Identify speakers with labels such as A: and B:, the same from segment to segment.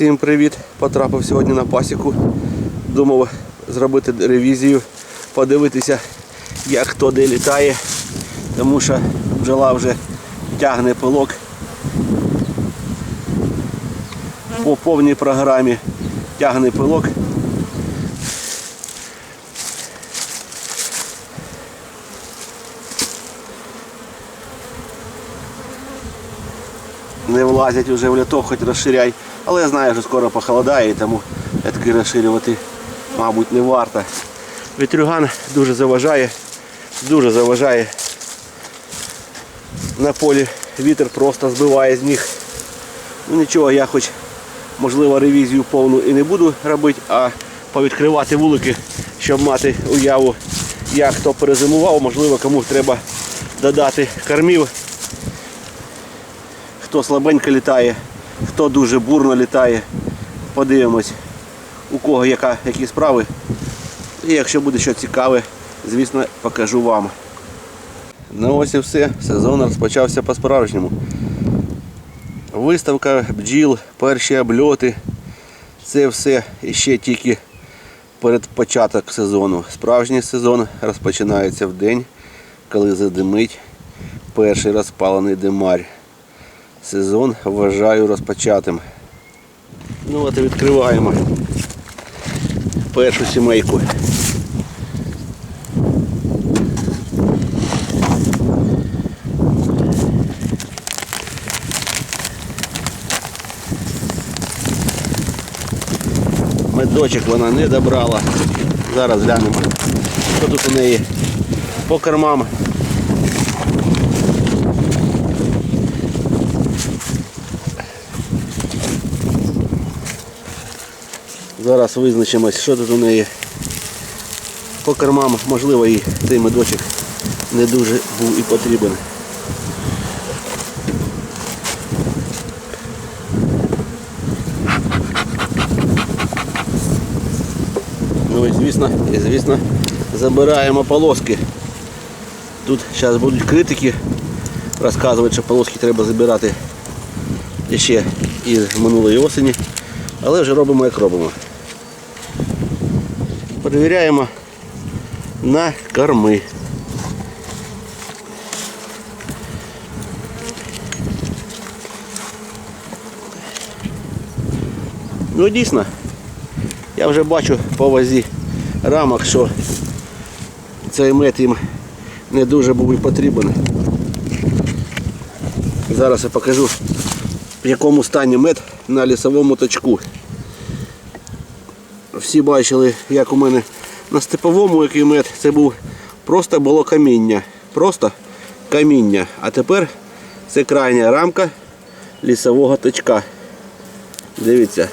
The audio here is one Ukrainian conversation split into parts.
A: Всім привіт! Потрапив сьогодні на пасіку. Думав зробити ревізію, подивитися, як хто де літає, тому що бджола вже тягне пилок по повній програмі тягне пилок. не влазять вже в літок, хоч розширяй. Але я знаю, що скоро похолодає, тому таки розширювати, мабуть, не варто. Вітрюган дуже заважає, дуже заважає. На полі вітер просто збиває з ніг. Ну нічого, я хоч можливо ревізію повну і не буду робити, а повідкривати вулики, щоб мати уяву, як хто перезимував, можливо, комусь треба додати кормів хто слабенько літає, хто дуже бурно літає. Подивимось, у кого яка, які справи. І якщо буде щось цікаве, звісно, покажу вам. Ну ось і все. Сезон розпочався по-справжньому. Виставка бджіл, перші обльоти. Це все іще тільки перед початок сезону. Справжній сезон розпочинається в день, коли задимить перший розпалений димарь. Сезон вважаю розпочатим. Ну от і відкриваємо першу сімейку. Медочок вона не добрала. Зараз глянемо, що тут у неї по кормам. Зараз визначимось, що тут у неї по кормам, можливо, і цей медочок не дуже був і потрібен. Ну і звісно, і звісно, забираємо полоски. Тут зараз будуть критики розказувати, що полоски треба забирати ще із минулої осені. Але вже робимо як робимо. Перевіряємо на корми. Ну дійсно, я вже бачу по вазі рамок, що цей мед їм не дуже був і потрібен. Зараз я покажу в якому стані мед на лісовому точку. Всі бачили, як у мене на степовому який мед, це був просто було каміння. Просто каміння. А тепер це крайня рамка лісового точка. Дивіться.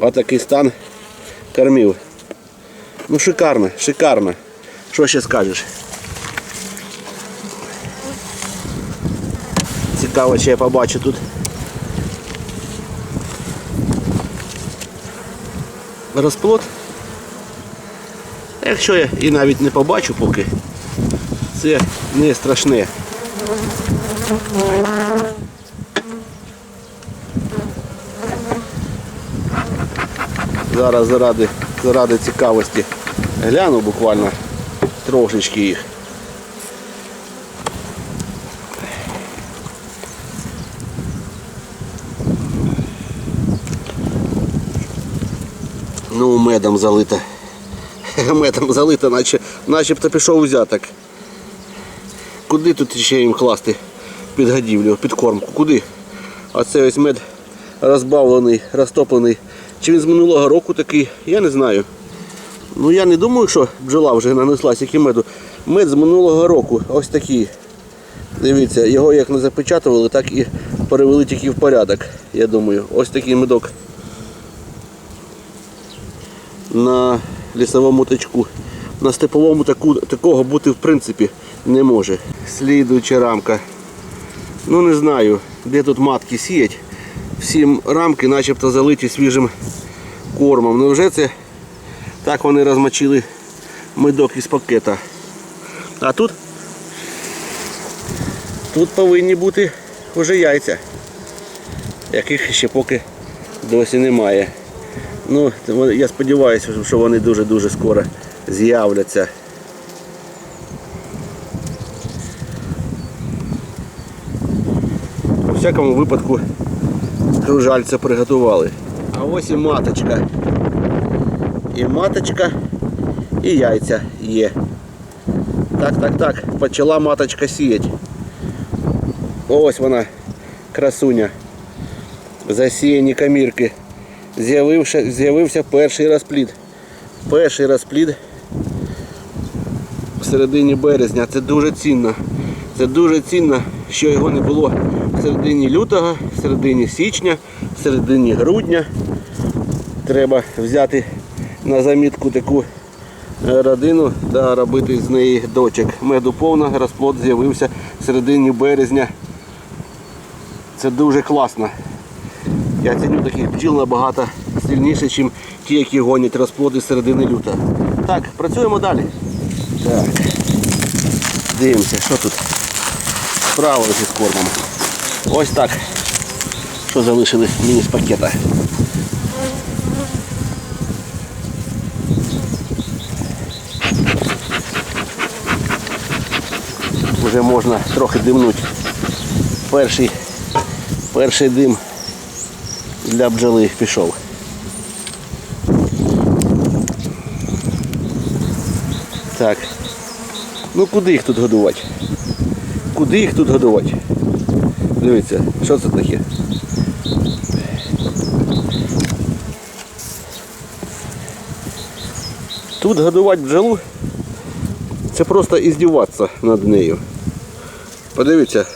A: Отакий стан кормів. Ну шикарно, шикарно. Що ще скажеш? Цікаво, чи я побачу тут. Розплод. Якщо я і навіть не побачу поки, це не страшне. Зараз заради, заради цікавості гляну буквально трошечки їх. Ну, медом залито. Медом залито, наче, начебто пішов взяток. Куди тут ще їм класти під годівлю, під кормку? Куди? А це ось мед розбавлений, розтоплений. Чи він з минулого року такий, я не знаю. Ну я не думаю, що бджола вже нанесла стільки меду. Мед з минулого року, ось такий. Дивіться, його як не запечатували, так і перевели тільки в порядок. Я думаю, ось такий медок на лісовому точку. На степовому таку, такого бути в принципі не може. Слідуюча рамка. Ну не знаю, де тут матки сіять. Всі рамки начебто залиті свіжим кормом. Ну вже це так вони розмочили медок із пакета. А тут тут повинні бути вже яйця, яких ще поки досі немає. Ну, я сподіваюся, що вони дуже-дуже скоро з'являться. У всякому випадку кружальця приготували. А ось і маточка. І маточка, і яйця є. Так, так, так, почала маточка сіяти. Ось вона, красуня. Засіяні камірки. З'явився, з'явився перший розплід. Перший розплід в середині березня. Це дуже цінно. Це дуже цінно, що його не було в середині лютого, в середині січня, в середині грудня. Треба взяти на замітку таку е, родину та робити з неї дочок. Меду повно, розплод з'явився в середині березня. Це дуже класно. Я ціню таких бджіл набагато сильніше, ніж ті, які гонять розплоди середини лютого. Так, працюємо далі. Так. Дивимося, що тут справилося з кормом. Ось так. Що залишили мені з пакета. Вже можна трохи димнути. Перший, перший дим для бджоли пішов. Так. Ну куди їх тут годувати? Куди їх тут годувати? Дивіться, що це таке? Тут годувати бджолу це просто іздіватися над нею. Подивіться,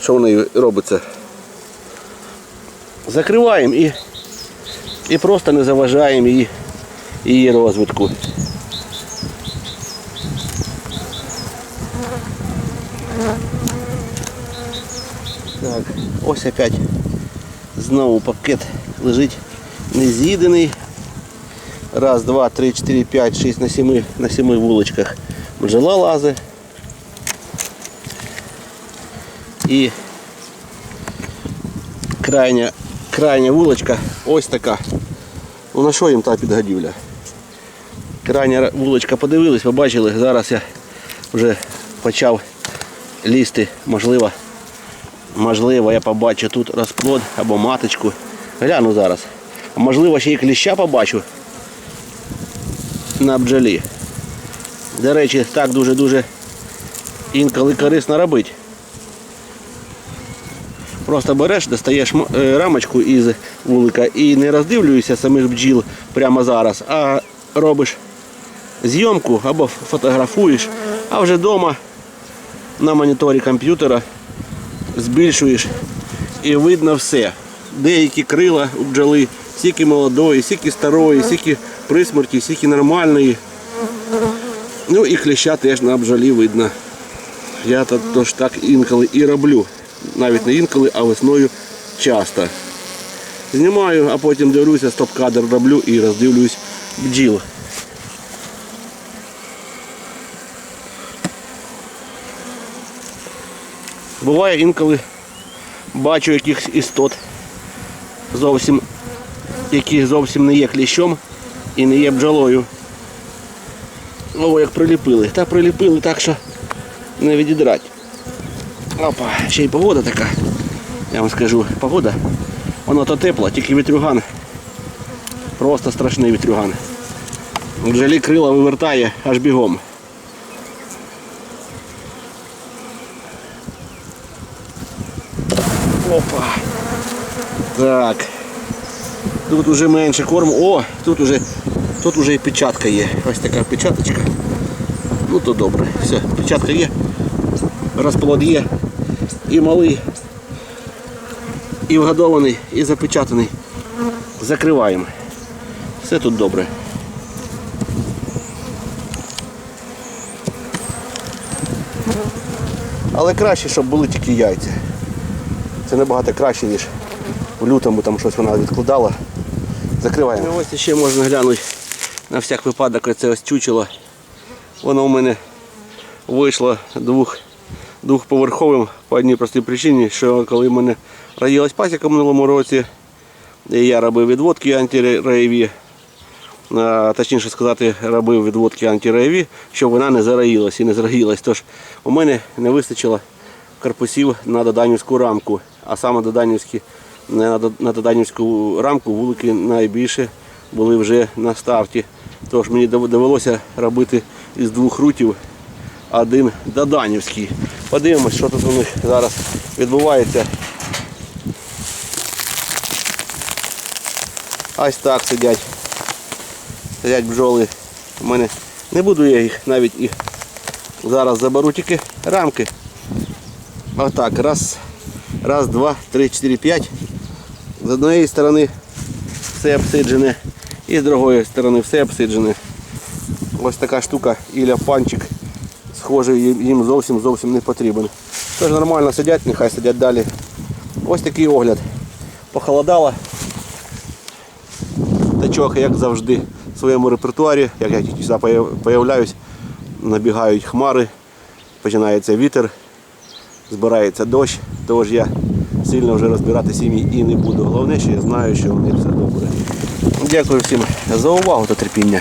A: що в неї робиться. Закриваємо і, і просто не заважаємо її, її розвитку. Так, ось опять знову пакет лежить нез'їдений. Раз, два, три, чотири, п'ять, шість на сіми, на сіми вуличках бджола лази. І крайня, крайня вуличка ось така. Ну на що їм та підгодівля? Крайня вуличка подивились, побачили, зараз я вже почав лізти, можливо, можливо, я побачу тут розплод або маточку. Гляну зараз. Можливо, ще і кліща побачу на бджолі. До речі, так дуже-дуже інколи корисно робити. Просто береш, достаєш е, рамочку із вулика і не роздивлюєшся самих бджіл прямо зараз, а робиш зйомку або фотографуєш, а вже вдома на моніторі комп'ютера збільшуєш і видно все. Деякі крила у бджоли, скільки молодої, скільки старої, скільки присмерті, скільки нормальної. Ну і кліща теж на бджолі видно. Я то- тож так інколи і роблю. Навіть не інколи, а весною часто. Знімаю, а потім дивлюся, стоп-кадр роблю і роздивлюсь бджіл. Буває інколи бачу якихось істот зовсім, які зовсім не є кліщом і не є бджолою. О, як приліпили. Та приліпили так, що не відідрать. Опа, ще й погода така. Я вам скажу, погода. Воно то тепло, тільки вітрюган. Просто страшний вітрюган. Бджолі крила вивертає аж бігом. Опа. Так. Тут уже менше корму. О, тут уже, тут уже і печатка є. Ось така печаточка. Ну то добре. Все, печатка є. Розплод є. І малий, і вгодований, і запечатаний. Закриваємо. Все тут добре. Але краще, щоб були тільки яйця. Це набагато краще, ніж в лютому там щось вона відкладала. Закриваємо. І ось ще можна глянути на всяк випадок оце ось чучело. Воно у мене вийшло двох, двохповерховим по одній простій причині, що коли в мене родилась пасіка в минулому році, і я робив відводки антираєві, точніше сказати, робив відводки антираєві, щоб вона не зараїлась і не зраїлась. Тож у мене не вистачило корпусів на доданівську рамку, а саме доданівські, на доданівську рамку вулики найбільше були вже на старті. Тож мені довелося робити із двох рутів один доданівський. Подивимось, що тут у них зараз відбувається. Ось так сидять. Сидять бджоли. У мене не буду я їх навіть і зараз заберу тільки рамки. Отак. Раз, раз, два, три, чотири, п'ять. З однієї сторони все обсиджене і з другої сторони все обсиджене. Ось така штука Ілля панчик. Схоже, їм зовсім зовсім не потрібен. Тож нормально сидять, нехай сидять далі. Ось такий огляд. Похолодало. Тачок, як завжди, в своєму репертуарі, як я тільки появляюсь, набігають хмари, починається вітер, збирається дощ, тож я сильно вже розбирати сім'ї і не буду. Головне, що я знаю, що у них все добре. Дякую всім за увагу та терпіння.